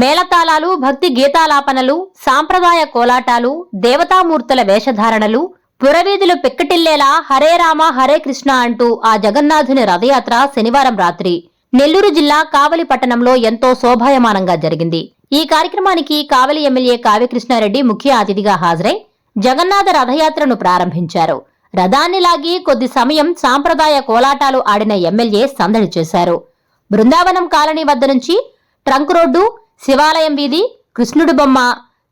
మేళతాళాలు భక్తి గీతాలాపనలు సాంప్రదాయ కోలాటాలు దేవతామూర్తుల వేషధారణలు పురవీధులు పిక్కటిల్లేలా హరే రామ హరే కృష్ణ అంటూ ఆ జగన్నాథుని రథయాత్ర శనివారం రాత్రి. నెల్లూరు జిల్లా కావలి పట్టణంలో ఎంతో శోభాయమానంగా జరిగింది. ఈ కార్యక్రమానికి కావలి ఎమ్మెల్యే కావ్యకృష్ణారెడ్డి ముఖ్య అతిథిగా హాజరై జగన్నాథ రథయాత్రను ప్రారంభించారు. రథాన్ని లాగి కొద్ది సమయం సాంప్రదాయ కోలాటాలు ఆడిన ఎమ్మెల్యే సందడి చేశారు. బృందావనం కాలనీ వద్ద నుంచి ట్రంక్ రోడ్డు శివాలయం వీధి కృష్ణుడి బొమ్మ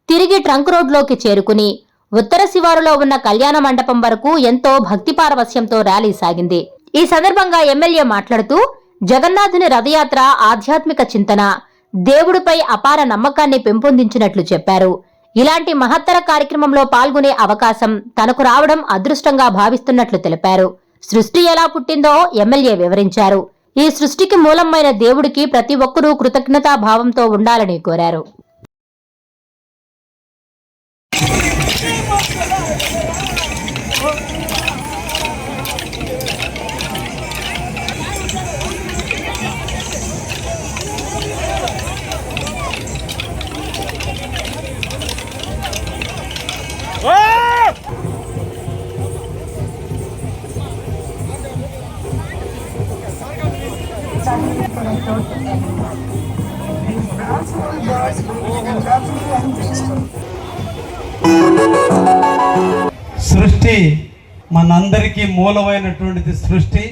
తిరిగి ట్రంక్ రోడ్లోకి చేరుకుని ఉత్తర శివారులో ఉన్న కళ్యాణ మండపం వరకు ఎంతో భక్తి పారవస్యంతో ర్యాలీ సాగింది. ఈ సందర్భంగా ఎమ్మెల్యే మాట్లాడుతూ జగన్నాథుని రథయాత్ర ఆధ్యాత్మిక చింతన దేవుడిపై అపార నమ్మకాన్ని పెంపొందించినట్లు చెప్పారు. ఇలాంటి మహత్తర కార్యక్రమంలో పాల్గొనే అవకాశం తనకు రావడం అదృష్టంగా భావిస్తున్నట్లు తెలిపారు. సృష్టి ఎలా పుట్టిందో ఎమ్మెల్యే వివరించారు. ఈ సృష్టికి మూలమైన దేవుడికి ప్రతి ఒక్కరూ కృతజ్ఞతా భావంతో ఉండాలని కోరారు. సృష్టి మనందరికీ మూలమైనటువంటిది సృష్టి.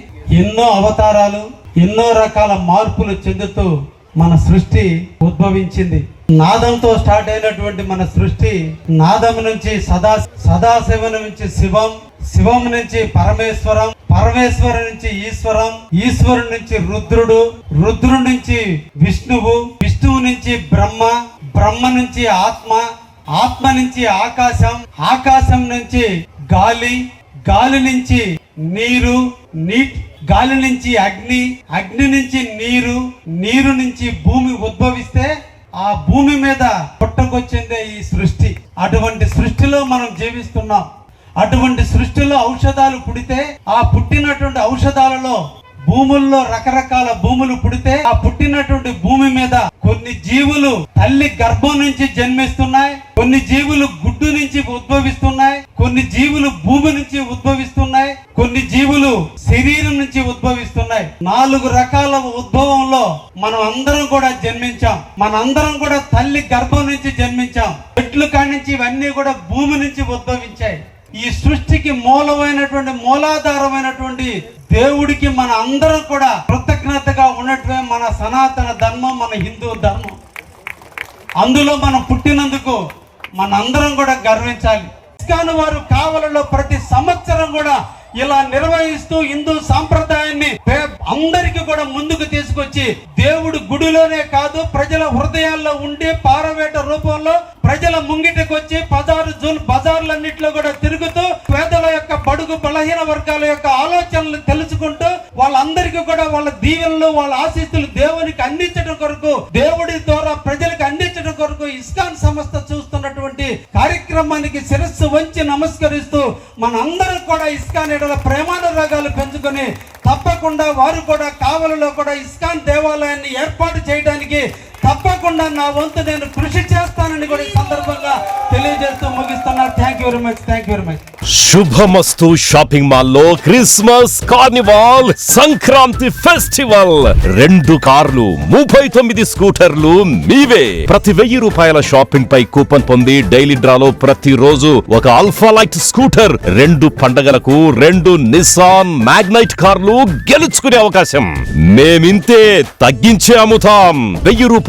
ఎన్నో అవతారాలు ఎన్నో రకాల మార్పులు చెందుతూ మన సృష్టి ఉద్భవించింది. నాదంతో స్టార్ట్ అయినటువంటి మన సృష్టి నాదం నుంచి సదా సదాశివం నుంచి శివం శివం నుంచి పరమేశ్వరం పరమేశ్వరు నుంచి ఈశ్వరం ఈశ్వరు నుంచి రుద్రుడు రుద్రుడు నుంచి విష్ణువు విష్ణువు నుంచి బ్రహ్మ బ్రహ్మ నుంచి ఆత్మ ఆత్మ నుంచి ఆకాశం ఆకాశం నుంచి గాలి గాలి నుంచి నీరు నీ గాలి నుంచి అగ్ని అగ్ని నుంచి నీరు నీరు నుంచి భూమి ఉద్భవిస్తే ఆ భూమి మీద పుట్టకొచ్చిందే ఈ సృష్టి. అటువంటి సృష్టిలో మనం జీవిస్తున్నాం. అటువంటి సృష్టిలో ఔషధాలు పుడితే ఆ పుట్టినటువంటి ఔషధాలలో భూముల్లో రకరకాల భూములు పుడితే ఆ పుట్టినటువంటి భూమి మీద కొన్ని జీవులు తల్లి గర్భం నుంచి జన్మిస్తున్నాయి కొన్ని జీవులు గుడ్డు నుంచి ఉద్భవిస్తున్నాయి కొన్ని జీవులు భూమి నుంచి ఉద్భవిస్తున్నాయి కొన్ని జీవులు శరీరం నుంచి ఉద్భవిస్తున్నాయి. నాలుగు రకాల ఉద్భవంలో మనం అందరం కూడా జన్మించాం. మన అందరం కూడా తల్లి గర్భం నుంచి జన్మించాం. చెట్లు కాడి నుంచి ఇవన్నీ కూడా భూమి నుంచి ఉద్భవించాయి. ఈ సృష్టికి మూలమైనటువంటి మూలాధారమైనటువంటి దేవుడికి మన అందరం కూడా కృతజ్ఞతగా ఉన్నటువే మన సనాతన ధర్మం మన హిందూ ధర్మం. అందులో మనం పుట్టినందుకు మనందరం కూడా గర్వించాలి. ఇస్కాను వారు కావలలో ప్రతి సంవత్సరం కూడా ఇలా నిర్వహిస్తూ హిందూ సాంప్రదాయాన్ని అందరికి కూడా ముందుకు తీసుకొచ్చి దేవుడు గుడిలోనే కాదు ప్రజల హృదయాల్లో ఉండి పారవేట రూపంలో ప్రజల ముంగిటకొచ్చి బజారు జూన్ బజార్లన్నింటిలో కూడా తిరుగుతూ పేదల యొక్క బడుగు బలహీన వర్గాల యొక్క ఆలోచనలు తెలుసుకుంటూ వాళ్ళందరికీ కూడా వాళ్ళ దీవెనలు వాళ్ళ ఆశీస్సులు దేవునికి అందించడం కొరకు దేవుడి ద్వారా ప్రజలకు అందించడం కొరకు ఇస్కాన్ సంస్థ జరుగుతున్నటువంటి కార్యక్రమానికి శిరస్సు వంచి నమస్కరిస్తూ మనందరం కూడా ఇస్కాన్ ఎడల ప్రేమానురాగాలు పెంచుకొని తప్పకుండా వారు కూడా కావలలో కూడా ఇస్కాన్ దేవాలయాన్ని ఏర్పాటు చేయడానికి తప్పకుండా నా వంతు నేను కృషి చేస్తానని కూడా ఈ సందర్భంగా తెలియజేస్తూ ముగిస్తున్నారు thank you very much thank you very much Shubhamastu shopping మాల్లో క్రిస్మస్ కార్నివాల్ సంక్రాంతి ఫెస్టివల్. రెండు కార్లు ముప్పై తొమ్మిది స్కూటర్లు మీవే. ప్రతి వెయ్యి రూపాయల షాపింగ్ పై కూపన్ పొంది డైలీ డ్రాలో ప్రతి రోజు ఒక అల్ఫా లైట్ స్కూటర్ రెండు పండగలకు రెండు నిస్సాన్ మ్యాగ్నైట్ కార్లు గెలుచుకునే అవకాశం. మేమింతే తగ్గించే అమ్ముతాం. వెయ్యి రూపాయలు